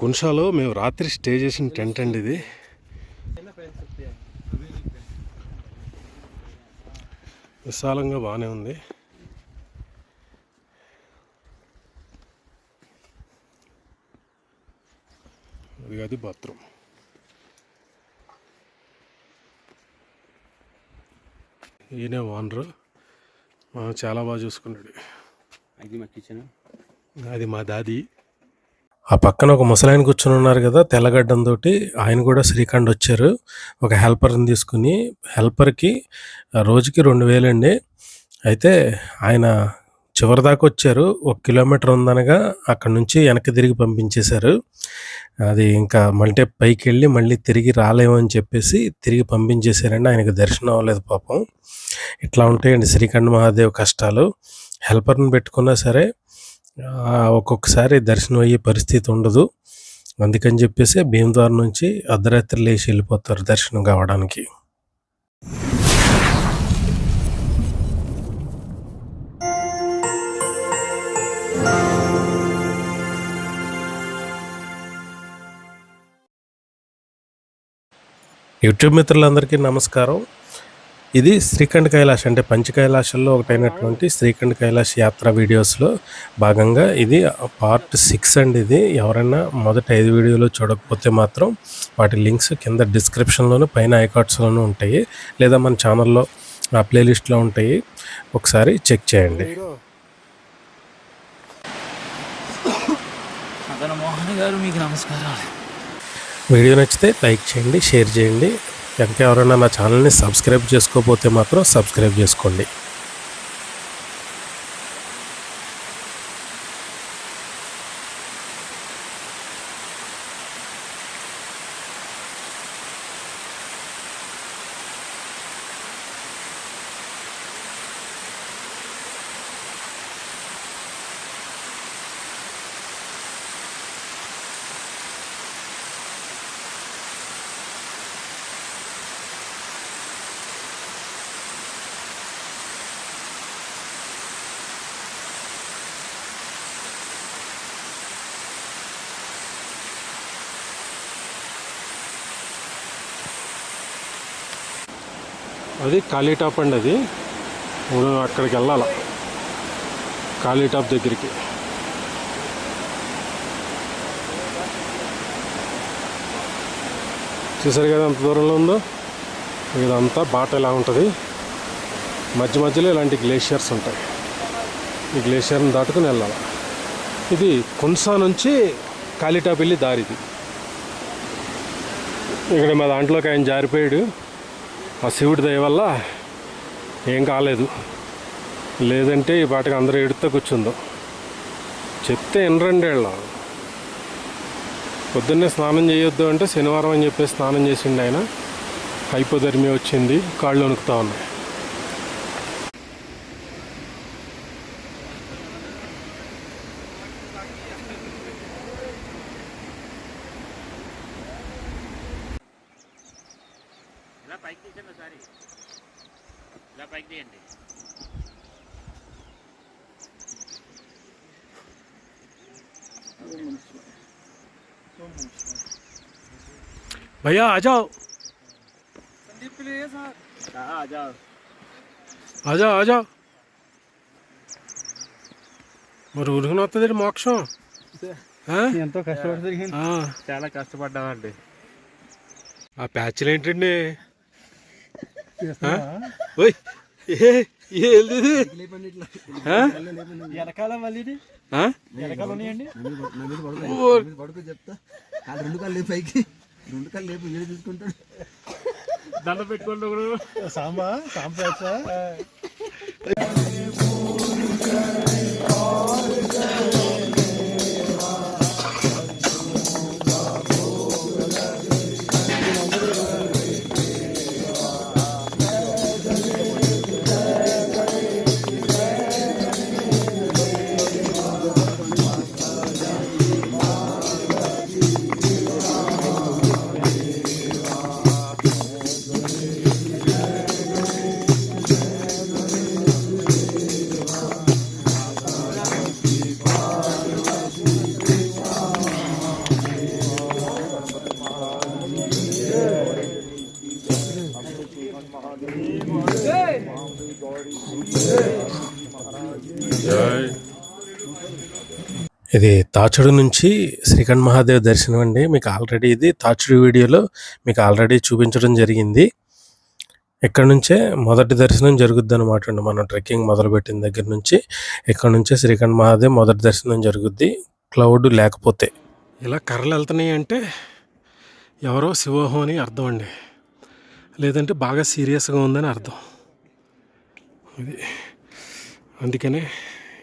కున్షాలో మేము రాత్రి స్టే చేసిన టెంట్ అండి ఇది. విశాలంగా బాగానే ఉంది. ఇది అది బాత్రూమ్. ఈయనే ఓనరు. చాలా బాగా చూసుకున్నాడు. అది మా కిచెన్. అది మా దాది. ఆ పక్కన ఒక ముసలాయన కూర్చొని ఉన్నారు కదా తెల్లగడ్డంతో ఆయన కూడా శ్రీఖండ్ వచ్చారు. ఒక హెల్పర్ని తీసుకుని హెల్పర్కి రోజుకి రెండు వేలండి. అయితే ఆయన చివరి దాకా వచ్చారు. ఒక కిలోమీటర్ ఉందనగా అక్కడ నుంచి వెనక్కి తిరిగి పంపించేశారు. అది ఇంకా మళ్ళీ పైకి వెళ్ళి మళ్ళీ తిరిగి రాలేమని చెప్పేసి తిరిగి పంపించేశారండి. ఆయనకు దర్శనం అవ్వలేదు పాపం. ఇట్లా ఉంటాయండి శ్రీఖండ్ మహాదేవ్ కష్టాలు. హెల్పర్ని పెట్టుకున్నా సరే ఒక్కొక్కసారి దర్శనం అయ్యే పరిస్థితి ఉండదు. అందుకని చెప్పేసి భీమద్వారం నుంచి అర్ధరాత్రి లేచి వెళ్ళిపోతారు దర్శనం కావడానికి. యూట్యూబ్ మిత్రులందరికీ నమస్కారం. ఇది శ్రీఖండ్ కైలాష్ అంటే పంచ కైలాషంలో ఒకటైనటువంటి శ్రీఖండ్ కైలాష్ యాత్ర వీడియోస్లో భాగంగా ఇది పార్ట్ సిక్స్ అండి ఇది. ఎవరైనా మొదటి ఐదు వీడియోలు చూడకపోతే మాత్రం వాటి లింక్స్ కింద డిస్క్రిప్షన్లోను పైన ఐకార్డ్స్లోనూ ఉంటాయి. లేదా మన ఛానల్లో ఆ ప్లేలిస్ట్లో ఉంటాయి. ఒకసారి చెక్ చేయండి. మదన మోహన్ గారు మీకు నమస్కారాలు. వీడియో నచ్చితే లైక్ చేయండి షేర్ చేయండి. ఇంకా ఎవరైనా నా ఛానల్ని సబ్స్క్రైబ్ చేసుకోకపోతే మాత్రం సబ్స్క్రైబ్ చేసుకోండి. అది ఖాళీటాప్ అండి అది. మనం అక్కడికి వెళ్ళాల. ఖాళీటాప్ దగ్గరికి. చూసారు కదా ఎంత దూరంలో ఉందో? ఇదంతా బాట ఎలా ఉంటుంది? మధ్య మధ్యలో ఇలాంటి గ్లేషియర్స్ ఉంటాయి. ఈ గ్లేషియర్ని దాటుకుని వెళ్ళాలి. ఇది కున్సా నుంచి ఖాళీటాప్ వెళ్ళి దారిది. ఇక్కడ మా దాంట్లోకి ఆయన జారిపోయాడు. ఆ శివుడి దయ వల్ల ఏం కాలేదు. లేదంటే ఈ పాటకి అందరూ ఎడుతూ కూర్చుందో. చెప్తే ఎనరండేళ్ళ పొద్దున్నే స్నానం చేయొద్దు అంటే శనివారం అని చెప్పేసి స్నానం చేసిండు ఆయన. హైపోధర్మి వచ్చింది కాళ్ళు వణుకుతా ఉన్నాయి. ఒకసారి ఇలా పైకి తీయండి. భయ్యా ఆజాओ జాओ ఆజా ఆజా మరి ఉరుకుని వస్తుంది మోక్షం? ఎంతో కష్టపడి తిరిగింది. ఆ, చాలా కష్టపడ్డామండి. ఆ ప్యాచ్లు ఏంటండి? వెనకాల మళ్ళీ? వెనకాల ఉన్నాయండి పడుకో చెప్తా రెండు కాళ్ళు లేపు పైకి రెండు కాళ్ళు లేపు వీడు తీసుకుంటాడు దండ పెట్టుకోండి సాంబా సాంబా తాచుడు నుంచి శ్రీకంఠ మహాదేవ్ దర్శనం అండి. మీకు ఆల్రెడీ ఇది తాచుడు వీడియోలో మీకు ఆల్రెడీ చూపించడం జరిగింది. ఇక్కడ నుంచే? మొదటి దర్శనం జరుగుద్ది అనమాట అండి. మనం ట్రెక్కింగ్ మొదలుపెట్టిన దగ్గర నుంచి ఇక్కడ నుంచే శ్రీకంఠ మహాదేవ్ మొదటి దర్శనం జరుగుద్ది? క్లౌడ్ లేకపోతే. ఇలా కర్రలు వెళ్తున్నాయి అంటే ఎవరో శివోహం అని అర్థం అండి. లేదంటే బాగా సీరియస్గా ఉందని అర్థం. ఇది అందుకనే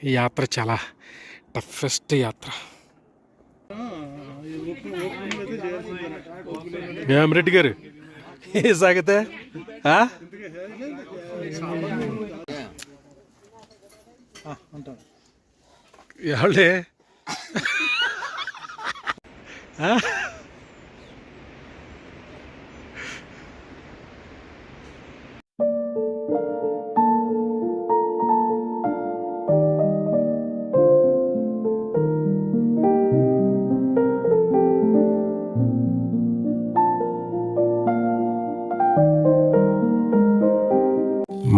ఈ యాత్ర చాలా టఫెస్ట్ యాత్ర. రెడ్డి గారు? ఏ సాగితే? ఎవళ్ళే?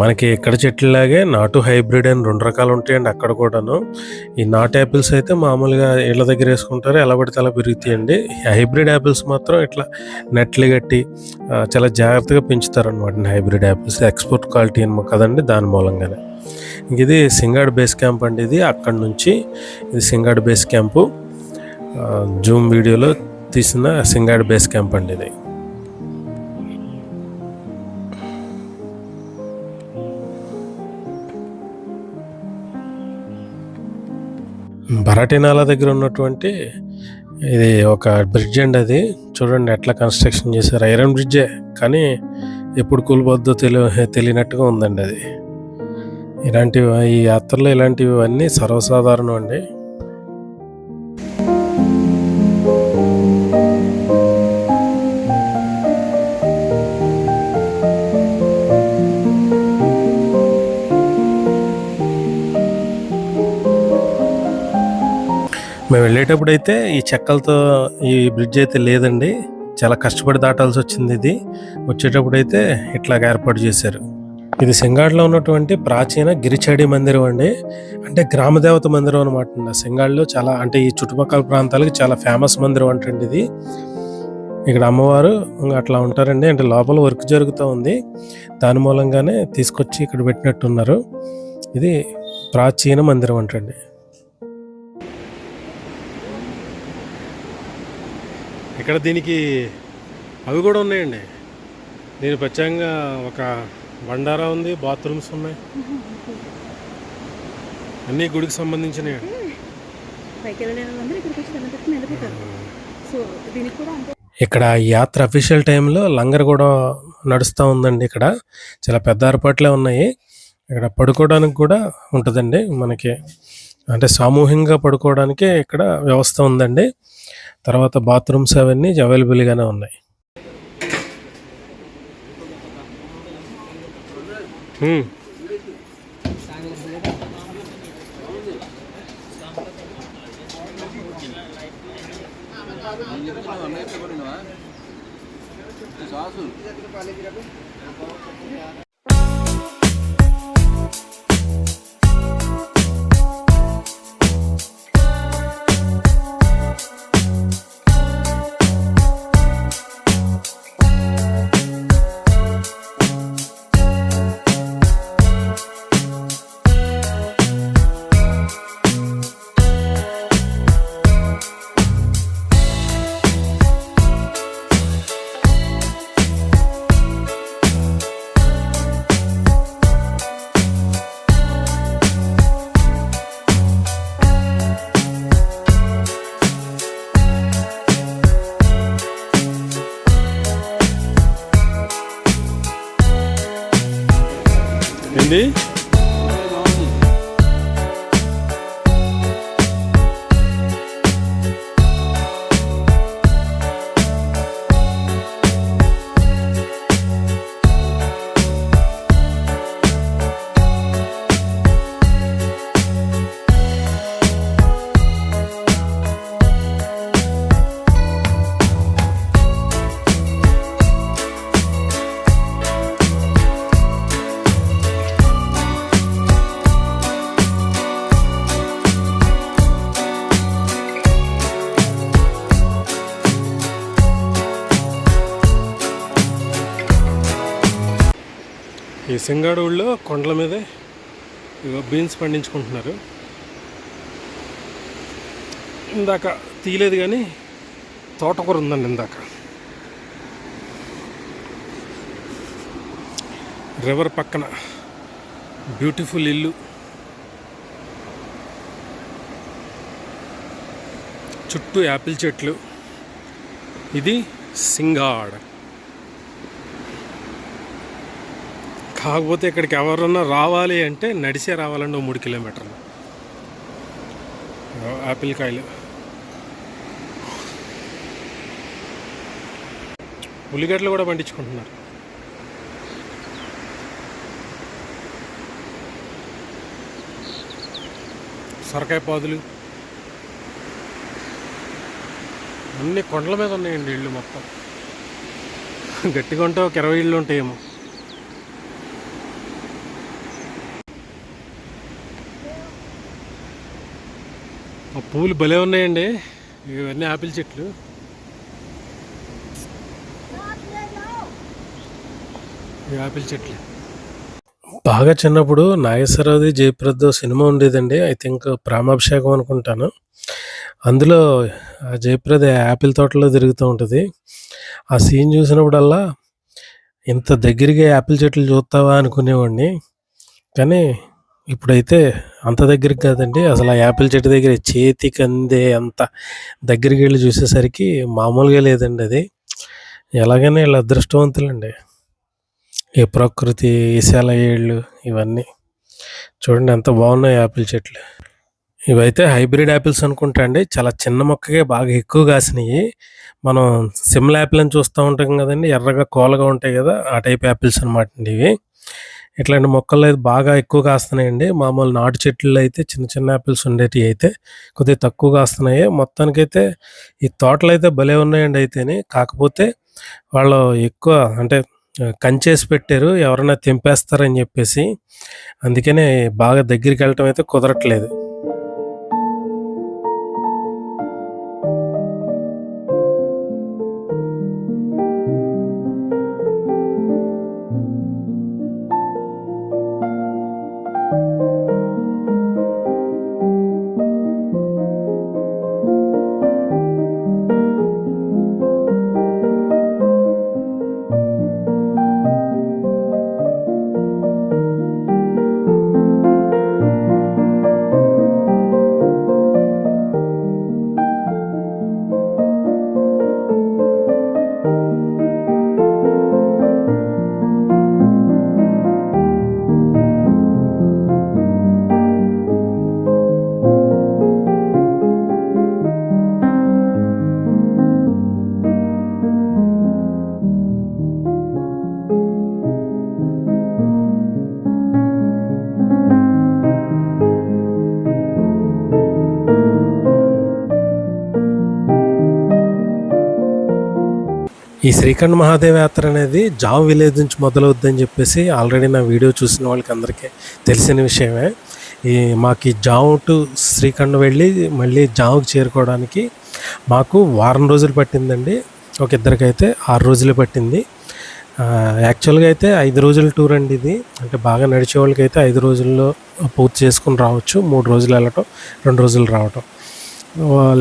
మనకి ఇక్కడ చెట్లలాగే నాటు హైబ్రిడ్ అని రెండు రకాలు ఉంటాయండి అక్కడ కూడాను. ఈ నాటు యాపిల్స్ అయితే మామూలుగా ఇళ్ళ దగ్గర వేసుకుంటారు ఎలా పడితే అలా పెరుగుతాయండి. ఈ హైబ్రిడ్ యాపిల్స్ మాత్రం ఇట్లా నెట్లు కట్టి చాలా జాగ్రత్తగా పెంచుతారు అనమాట హైబ్రిడ్ యాపిల్స్. ఎక్స్పోర్ట్ క్వాలిటీ అని కదండి దాని మూలంగానే. ఇది సింగాడ్ బేస్ క్యాంప్ అండి ఇది. అక్కడ నుంచి ఇది సింగాడ్ బేస్ క్యాంపు జూమ్ వీడియోలో తీసిన సింగాడ్ బేస్ క్యాంప్ అండి ఇది. భరటినాల దగ్గర ఉన్నటువంటి ఇది ఒక బ్రిడ్జ్ అండి అది. చూడండి ఎట్లా కన్స్ట్రక్షన్ చేశారు. ఐరన్ బ్రిడ్జే కానీ ఎప్పుడు కూలిపోద్దో తెలియ తెలియనట్టుగా ఉందండి అది. ఇలాంటివి ఈ యాత్రలో ఇలాంటివి అన్నీ సర్వసాధారణం అండి. మేము వెళ్ళేటప్పుడు అయితే ఈ చెక్కలతో ఈ బ్రిడ్జ్ అయితే లేదండి. చాలా కష్టపడి దాటాల్సి వచ్చింది ఇది. వచ్చేటప్పుడు అయితే ఇట్లాగ ఏర్పాటు చేశారు. ఇది సింగాడ్లో ఉన్నటువంటి ప్రాచీన గిరిచడి మందిరం అండి. అంటే గ్రామదేవత మందిరం అనమాట సింగాడ్లో చాలా అంటే ఈ చుట్టుపక్కల ప్రాంతాలకి చాలా ఫేమస్ మందిరం అంటండి ఇది. ఇక్కడ అమ్మవారు ఇంకా అట్లా ఉంటారండి. అంటే లోపల వర్క్ జరుగుతూ ఉంది. దాని మూలంగానే తీసుకొచ్చి ఇక్కడ పెట్టినట్టున్నారు. ఇది ప్రాచీన మందిరం అంటండి. ఇక్కడ దీనికి అవి కూడా ఉన్నాయండి. దీని ప్రత్యేకంగా ఒక బండారా ఉంది బాత్రూమ్స్ ఉన్నాయి. అన్నీ గుడికి సంబంధించినవి ఇక్కడ యాత్ర అఫీషియల్ టైంలో లంగర్ కూడా నడుస్తూ ఉందండి ఇక్కడ. చాలా పెద్ద ఏర్పాట్లే ఉన్నాయి. ఇక్కడ పడుకోవడానికి కూడా ఉంటుందండి మనకి. అంటే సామూహికంగా పడుకోవడానికి ఇక్కడ వ్యవస్థ ఉందండి. తర్వాత బాత్రూమ్స్ అవన్నీ అవైలబుల్గానే ఉన్నాయి Hmm. ఏంది? సింగాడు ఊళ్ళో కొండల మీదే బీన్స్ పండించుకుంటున్నారు. ఇందాక తీయలేదు కానీ తోటకూర ఉందండి ఇందాక. రివర్ పక్కన బ్యూటిఫుల్ ఇల్లు. చుట్టూ యాపిల్ చెట్లు. ఇది సింగాడ్. కాకపోతే ఇక్కడికి ఎవరన్నా రావాలి అంటే నడిచే రావాలండి ఓ మూడు కిలోమీటర్లు. యాపిల్ కాయలు. ఉల్లిగడ్డలు కూడా పండించుకుంటున్నారు. సొరకాయ పాదులు. అన్ని కొండల మీద ఉన్నాయండి ఇళ్ళు మొత్తం. గట్టిగా ఉంటే ఒక ఇరవై ఇళ్ళు ఉంటాయేమో. పూలు భలే ఉన్నాయండి. ఇవన్నీ ఆపిల్ చెట్లు. ఆపిల్ చెట్లు. బాగా చిన్నప్పుడు నాగేశ్వరరావుది జయప్రద్ సినిమా ఉండేదండి. ఐ థింక్ ప్రేమాభిషేకం అనుకుంటాను. అందులో ఆ జయప్రద యాపిల్ తోటలో తిరుగుతూ ఉంటుంది. ఆ సీన్ చూసినప్పుడల్లా ఇంత దగ్గరగా యాపిల్ చెట్లు చూస్తావా అనుకునేవాడిని. కానీ ఇప్పుడైతే అంత దగ్గరికి కాదండి. అసలు ఆ యాపిల్ చెట్టు దగ్గర చేతికి అందే అంత దగ్గరికి వెళ్ళి చూసేసరికి మామూలుగా లేదండి అది. ఎలాగైనా వీళ్ళు అదృష్టవంతులండి. ఈ ప్రకృతి ఈశాల ఏళ్ళు ఇవన్నీ. చూడండి ఎంత బాగున్నాయి యాపిల్ చెట్లు. ఇవైతే హైబ్రిడ్ యాపిల్స్ అనుకుంటా అండి. చాలా చిన్న మొక్కకే బాగా ఎక్కువ కాసినాయి. మనం సిమ్ల యాపిల్ అని చూస్తూ ఉంటాం కదండి. ఎర్రగా కోలగా ఉంటాయి కదా ఆ టైప్ యాపిల్స్ అనమాట అండి ఇవి. ఇట్లాంటి మొక్కలు అయితే బాగా ఎక్కువ కాస్తున్నాయండి. మామూలు నాటు చెట్లు అయితే చిన్న చిన్న యాపిల్స్ ఉండేటివి అయితే కొద్దిగా తక్కువ కాస్తున్నాయి. మొత్తానికైతే ఈ తోటలు అయితే భలే ఉన్నాయండి అయితేనే. కాకపోతే వాళ్ళు ఎక్కువ అంటే కంచేసి పెట్టారు. ఎవరైనా తెంపేస్తారని చెప్పేసి. అందుకనే బాగా దగ్గరికి వెళ్ళటం అయితే కుదరట్లేదు. ఈ శ్రీఖండ్ మహాదేవ్ యాత్ర అనేది జాబ్ విలేజ్ నుంచి మొదలవుద్దని చెప్పేసి ఆల్రెడీ నా వీడియో చూసిన వాళ్ళకి అందరికీ తెలిసిన విషయమే. ఈ మాకు ఈ టు శ్రీఖండ్ వెళ్ళి మళ్ళీ జామ్కి చేరుకోవడానికి మాకు వారం రోజులు పట్టిందండి. ఒక ఇద్దరికైతే ఆరు రోజులు పట్టింది. యాక్చువల్గా అయితే ఐదు రోజుల టూర్ అండి ఇది. అంటే బాగా నడిచే వాళ్ళకైతే ఐదు రోజుల్లో పూర్తి చేసుకుని రావచ్చు మూడు రోజులు వెళ్ళటం రెండు రోజులు రావటం.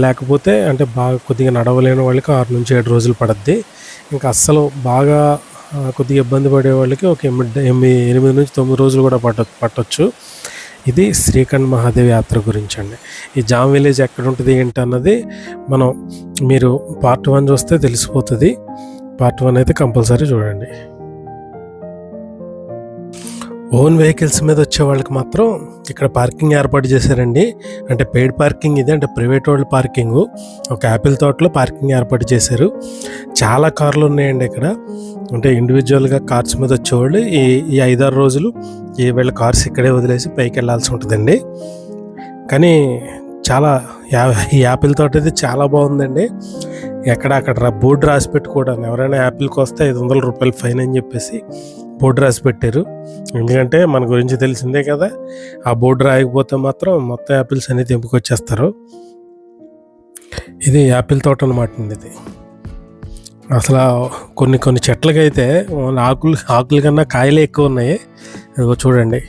లేకపోతే అంటే బాగా కొద్దిగా నడవలేని వాళ్ళకి ఆరు నుంచి ఏడు రోజులు పడద్ది. ఇంకా అస్సలు బాగా కొద్దిగా ఇబ్బంది పడే వాళ్ళకి ఒక ఎనిమిది ఎనిమిది ఎనిమిది నుంచి తొమ్మిది రోజులు కూడా పట్ట పట్టొచ్చు. ఇది శ్రీఖండ్ మహాదేవ్ యాత్ర గురించి అండి ఈ జామ్ విలేజ్ ఎక్కడ ఉంటుంది ఏంటి అన్నది మనం మీరు పార్ట్ వన్ చూస్తే తెలిసిపోతుంది. పార్ట్ వన్ అయితే కంపల్సరీ చూడండి. ఓన్ వెహికల్స్ మీద వచ్చే వాళ్ళకి మాత్రం ఇక్కడ పార్కింగ్ ఏర్పాటు చేశారండి. అంటే పెయిడ్ పార్కింగ్ ఇది అంటే ప్రైవేట్ వాళ్ళ పార్కింగ్. ఒక యాపిల్ తోటలో పార్కింగ్ ఏర్పాటు చేశారు. చాలా కార్లు ఉన్నాయండి ఇక్కడ. అంటే ఇండివిజువల్గా కార్స్ మీద వచ్చేవాళ్ళు ఈ ఈ ఐదారు రోజులు ఈ వీళ్ళ కార్స్ ఇక్కడే వదిలేసి పైకి వెళ్ళాల్సి ఉంటుందండి. కానీ చాలా యా- ఈ యాపిల్ తోట అయితే చాలా బాగుందండి. ఎక్కడ అక్కడ బోర్డు రాసి పెట్టుకోవడానికి ఎవరైనా యాపిల్కి వస్తే ఐదు వందల రూపాయలు ఫైన్ అని చెప్పేసి బోర్డు రాసి పెట్టారు. ఎందుకంటే మన గురించి తెలిసిందే కదా ఆ బోర్డు రాయకపోతే మాత్రం మొత్తం యాపిల్స్ అనేది తెంపుకొచ్చేస్తారు. ఇది యాపిల్ తోట అనమాట అండి ఇది. అసలు కొన్ని కొన్ని చెట్లకైతే ఓన్లీ ఆకులు ఆకుల కన్నా కాయలే ఎక్కువ ఉన్నాయి. ఇదిగో చూడండి.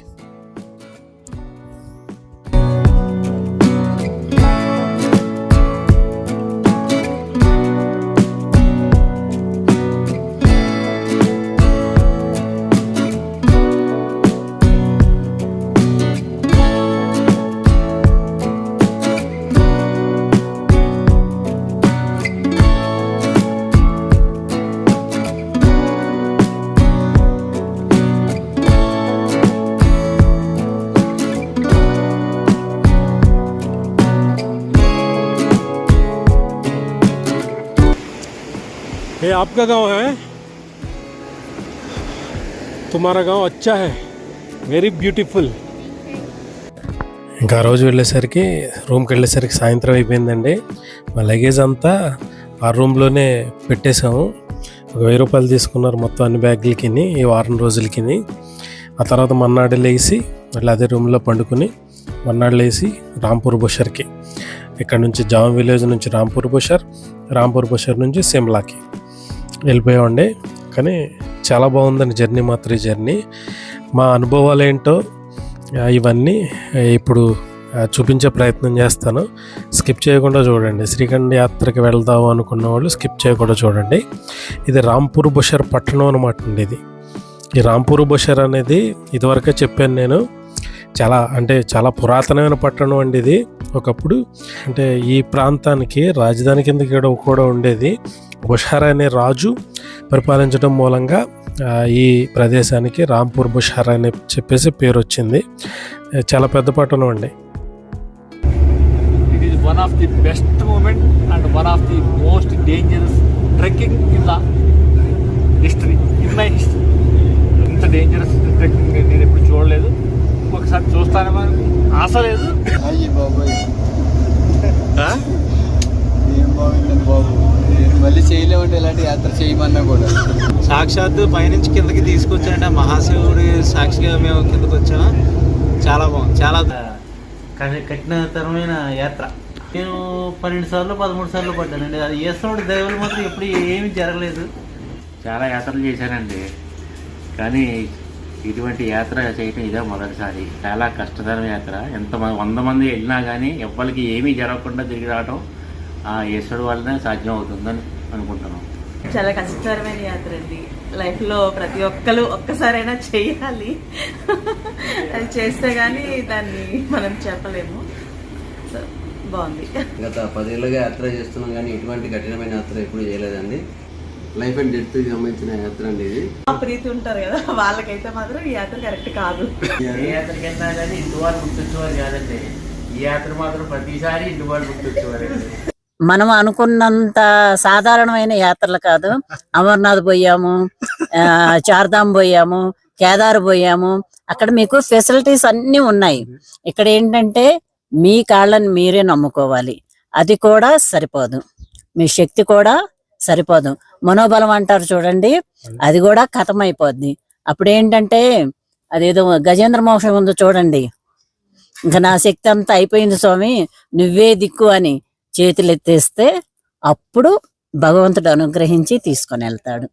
आपका गांव है तुम्हारा गांव अच्छा है వెరీ బ్యూటిఫుల్ ఇంకా ఆ రోజు వెళ్ళేసరికి రూమ్కి వెళ్ళేసరికి సాయంత్రం అయిపోయిందండి మా లగేజ్ అంతా ఆ రూమ్లోనే పెట్టేశాము ఒక వెయ్యి రూపాయలు తీసుకున్నారు మొత్తం అన్ని బ్యాగులకి ఈ వారం రోజులకి ఆ తర్వాత మన్నాడు లేచి మళ్ళీ అదే రూమ్లో పండుకొని మన్నాడు లేచి రాంపూర్ బుషర్కి ఇక్కడ నుంచి జామ్ విలేజ్ నుంచి రాంపూర్ బుషర్ రాంపూర్ బుషర్ నుంచి సిమ్లాకి వెళ్ళిపోయామండి. కానీ చాలా బాగుందండి జర్నీ మాత్రం ఈ జర్నీ. మా అనుభవాలు ఏంటో ఇవన్నీ ఇప్పుడు చూపించే ప్రయత్నం చేస్తాను. స్కిప్ చేయకుండా చూడండి. శ్రీఖండ్ యాత్రకి వెళ్దాం అనుకున్న వాళ్ళు స్కిప్ చేయకుండా చూడండి. ఇది రాంపూర్ బుషర్ పట్టణం అనమాట అండి ఇది. ఈ రాంపూర్ బుషర్ అనేది ఇదివరకే చెప్పాను నేను. చాలా అంటే చాలా పురాతనమైన పట్టణం అండి ఇది. ఒకప్పుడు అంటే ఈ ప్రాంతానికి రాజధాని కింద కూడా ఉండేది. బుషారా అనే రాజు పరిపాలించడం మూలంగా ఈ ప్రదేశానికి రాంపూర్ బుషారా అని చెప్పేసి పేరు వచ్చింది చాలా పెద్ద పట్టణం అండి. One of the of the best moment and one of the most dangerous trekking in the history, in ఇంత డేంజరస్ ట్రెక్కింగ్ నేను ఎప్పుడు చూడలేదు. ఒకసారి చూస్తానేమో అని ఆశ లేదు. అయ్యి బాబాయ్. ఏం బాగుందండి బాబు? నేను మళ్ళీ చేయలేమంటే ఇలాంటి యాత్ర చేయమన్నా కూడా. సాక్షాత్తు పైనుంచి కిందకి తీసుకొచ్చాడంటే ఆ మహాశివుడి సాక్షిగా మేము కిందకి వచ్చాము? చాలా బాగుంది. చాలా కఠి- కఠినతరమైన యాత్ర. నేను పన్నెండు సార్లు పదమూడు సార్లు పడ్డానండి. అది ఈశ్వరుడి దైవాలు మాత్రం ఎప్పుడు ఏమీ జరగలేదు. చాలా యాత్రలు చేశానండి. కానీ ఇటువంటి యాత్ర చేయటం ఇదే మొదటిసారి. చాలా కష్టతరమైన యాత్ర. ఎంత వంద మంది వెళ్ళినా కానీ ఎవ్వరికి ఏమీ జరగకుండా తిరిగి రావటం ఆ ఈశ్వరుడు వల్లనే సాధ్యం అవుతుందని అనుకుంటున్నాం. చాలా కష్టతరమైన యాత్ర అండి. లైఫ్లో ప్రతి ఒక్కరు ఒక్కసారైనా చేయాలి. అది చేస్తే కానీ దాన్ని మనం చెప్పలేము. సో బాగుంది. గత పదేళ్ళుగా యాత్ర చేస్తున్నాం కానీ ఇటువంటి కఠినమైన యాత్ర ఎప్పుడు చేయలేదండి. లైఫ్ అండ్ డెత్ సంబంధించిన యాత్ర అండి ఇది. ఆ ప్రీతి ఉంటారు కదా వాళ్ళకైతే మాత్రం ఈ యాత్ర కరెక్ట్ కాదు. ఏ యాత్రకి వెళ్ళినా కానీ ఇంటి వాళ్ళు గుర్తొచ్చేవారు కాదండి. ఈ యాత్ర మాత్రం ప్రతిసారి ఇంటి వాళ్ళు గుర్తొచ్చేవారండి మనం అనుకున్నంత సాధారణమైన యాత్రలు కాదు. అమర్నాథ్ పోయాము చార్ధామ్ పోయాము కేదార్ పోయాము. అక్కడ మీకు ఫెసిలిటీస్ అన్ని ఉన్నాయి. ఇక్కడ ఏంటంటే మీ కాళ్ళని మీరే నమ్ముకోవాలి. అది కూడా సరిపోదు. మీ శక్తి కూడా సరిపోదు. మనోబలం అంటారు చూడండి. అది కూడా అయిపోద్ది అప్పుడు ఏంటంటే అదేదో గజేంద్ర మోక్షం ఉందో చూడండి. ఇంకా నా శక్తి అంతా అయిపోయింది స్వామి నువ్వే దిక్కు అని చేతులు ఎత్తేస్తే అప్పుడు భగవంతుడు అనుగ్రహించి తీసుకొని వెళ్తాడు.